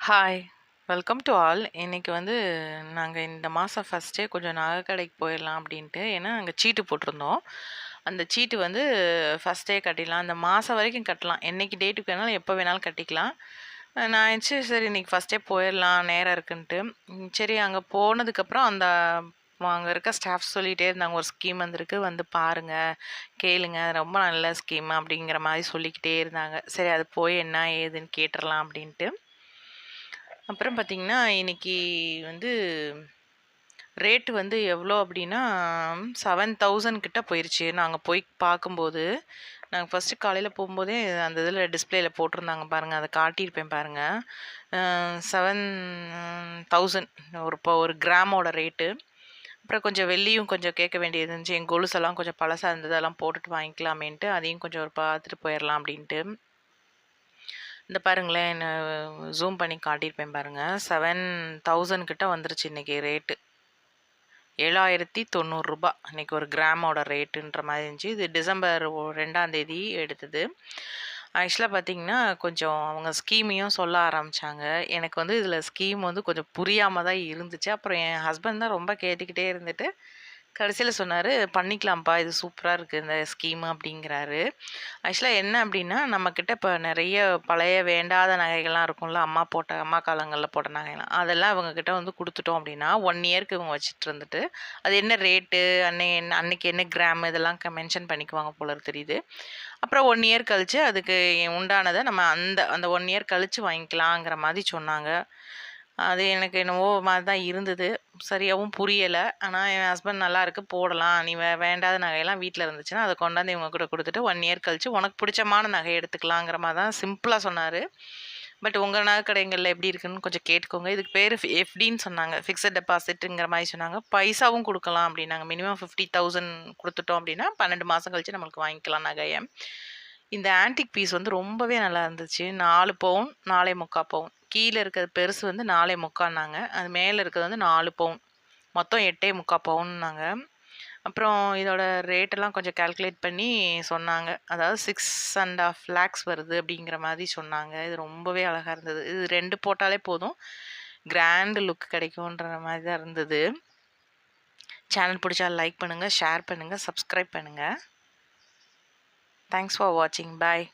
Hi welcome to all இன்றைக்கி வந்து நாங்கள் இந்த மாதம் ஃபஸ்ட்டே கொஞ்சம் நகை கடைக்கு போயிடலாம் அப்படின்ட்டு. ஏன்னா நாங்கள் சீட்டு போட்டிருந்தோம். அந்த சீட்டு வந்து ஃபஸ்ட்டே கட்டிடலாம். அந்த மாதம் வரைக்கும் கட்டலாம். என்றைக்கு டேட்டுக்கு வேணாலும் எப்போ வேணாலும் கட்டிக்கலாம். நான் ஆச்சு சரி இன்றைக்கி ஃபஸ்ட்டே போயிடலாம் நேரம் இருக்குன்ட்டு. சரி அங்கே போனதுக்கப்புறம் அந்த அங்கே இருக்க ஸ்டாஃப் சொல்லிகிட்டே இருந்தாங்க. ஒரு ஸ்கீம் வந்திருக்கு. வந்து பாருங்கள் கேளுங்க. ரொம்ப நல்ல ஸ்கீம் அப்படிங்கிற மாதிரி சொல்லிக்கிட்டே இருந்தாங்க. சரி அது போய் என்ன ஏதுன்னு கேட்டுடலாம் அப்படின்ட்டு. அப்புறம் பார்த்தீங்கன்னா இன்றைக்கி வந்து ரேட்டு வந்து எவ்வளோ அப்படின்னா செவன் தௌசண்ட் கிட்ட போயிடுச்சு நாங்கள் போய் பார்க்கும்போது நாங்கள் ஃபஸ்ட்டு காலையில் போகும்போதே அந்த இதில் டிஸ்பிளேயில் போட்டிருந்தாங்க பாருங்கள் அதை காட்டியிருப்பேன் பாருங்கள் செவன் தௌசண்ட் ஒரு இப்போ ஒரு கிராமோட ரேட்டு. அப்புறம் கொஞ்சம் வெள்ளியும் கொஞ்சம் கேட்க வேண்டியது இருந்துச்சு. என் கொலுசெல்லாம் கொஞ்சம் பழசாக இருந்தது. அதெல்லாம் போட்டுட்டு வாங்கிக்கலாமேன்ட்டு அதையும் கொஞ்சம் ஒரு பார்த்துட்டு போயிடலாம் அப்படின்ட்டு. இந்த பாருங்களேன் ஜூம் பண்ணி காட்டியிருப்பேன் பாருங்கள் செவன் தௌசண்ட் கிட்ட வந்துருச்சு இன்றைக்கி ரேட்டு ஏழாயிரத்தி தொண்ணூறுரூபா இன்றைக்கி ஒரு கிராமோட ரேட்டுன்ற மாதிரி இருந்துச்சு. இது டிசம்பர் ரெண்டாந்தேதி எடுத்தது. ஆக்சுவலாக பார்த்தீங்கன்னா கொஞ்சம் அவங்க ஸ்கீமையும் சொல்ல ஆரம்பித்தாங்க எனக்கு வந்து இதில் ஸ்கீம் வந்து கொஞ்சம் புரியாமல் தான் இருந்துச்சு. அப்புறம் என் ஹஸ்பண்ட் தான் ரொம்ப கேட்டுக்கிட்டே இருந்துட்டு கடைசியில் சொன்னார் பண்ணிக்கலாம்ப்பா இது சூப்பராக இருக்குது இந்த ஸ்கீம் அப்படிங்கிறாரு. ஆக்சுவலாக என்ன அப்படின்னா நம்மக்கிட்ட இப்போ நிறைய பழைய வேண்டாத நகைகள்லாம் இருக்கும்ல அம்மா போட்ட அம்மா காலங்களில் போட்ட நகைலாம் அதெல்லாம் அவங்கக்கிட்ட வந்து கொடுத்துட்டோம் அப்படின்னா ஒன் இயர்க்கு இவங்க வச்சுட்டு இருந்துட்டு அது என்ன ரேட்டு அன்னை என்ன அன்னைக்கு என்ன கிராம் இதெல்லாம் மென்ஷன் பண்ணிக்குவாங்க போல தெரியுது. அப்புறம் ஒன் இயர் கழித்து அதுக்கு உண்டானதை நம்ம அந்த அந்த ஒன் இயர் கழித்து வாங்கிக்கலாங்கிற மாதிரி சொன்னாங்க. அது எனக்கு என்னவோ மாதிரி தான் இருந்தது. சரியாகவும் புரியலை. ஆனால் என் ஹஸ்பண்ட் நல்லா இருக்குது போடலாம். நீ வே வேண்டாத நகையெல்லாம் வீட்டில் இருந்துச்சுன்னா அதை கொண்டாந்து இவங்க கூட கொடுத்துட்டு ஒன் இயர் கழிச்சு உனக்கு பிடிச்சமான நகை எடுத்துக்கலாங்கிற மாதிரி தான் சிம்பிளாக சொன்னார். பட் உங்கள் நகை கடைகளில் எப்படி இருக்குன்னு கொஞ்சம் கேட்டுக்கோங்க. இதுக்கு பேர் எஃப்டின்னு சொன்னாங்க. ஃபிக்ஸட் டெபாசிட்டுங்கிற மாதிரி சொன்னாங்க. பைசாவும் கொடுக்கலாம் அப்படின்னாங்க. மினிமம் ஃபிஃப்டி தௌசண்ட் கொடுத்துட்டோம் அப்படின்னா பன்னெண்டு மாதம் கழிச்சு நம்மளுக்கு வாங்கிக்கலாம் நகையை. இந்த ஆன்டிக் பீஸ் வந்து ரொம்பவே நல்லா இருந்துச்சு. நாலு பவுன் நாலே முக்கால் பவுன். கீழே இருக்கிற பெருசு வந்து நாலே முக்கான்னாங்க அது மேலே இருக்கிறது வந்து நாலு பவுன். மொத்தம் எட்டே முக்கா பவுன்னாங்க. அப்புறம் இதோட ரேட்டெல்லாம் கொஞ்சம் கால்குலேட் பண்ணி சொன்னாங்க. அதாவது சிக்ஸ் அண்ட் ஆஃப் லேக்ஸ் வருது அப்படிங்கிற மாதிரி சொன்னாங்க. இது ரொம்பவே அழகாக இருந்தது. இது ரெண்டு போட்டாலே போதும். கிராண்டு லுக் கிடைக்கும்ன்ற மாதிரி தான் இருந்தது. சேனல் பிடிச்சா லைக் பண்ணுங்கள் ஷேர் பண்ணுங்கள் சப்ஸ்கிரைப் பண்ணுங்கள் தேங்க்ஸ் ஃபார் வாட்சிங் பாய்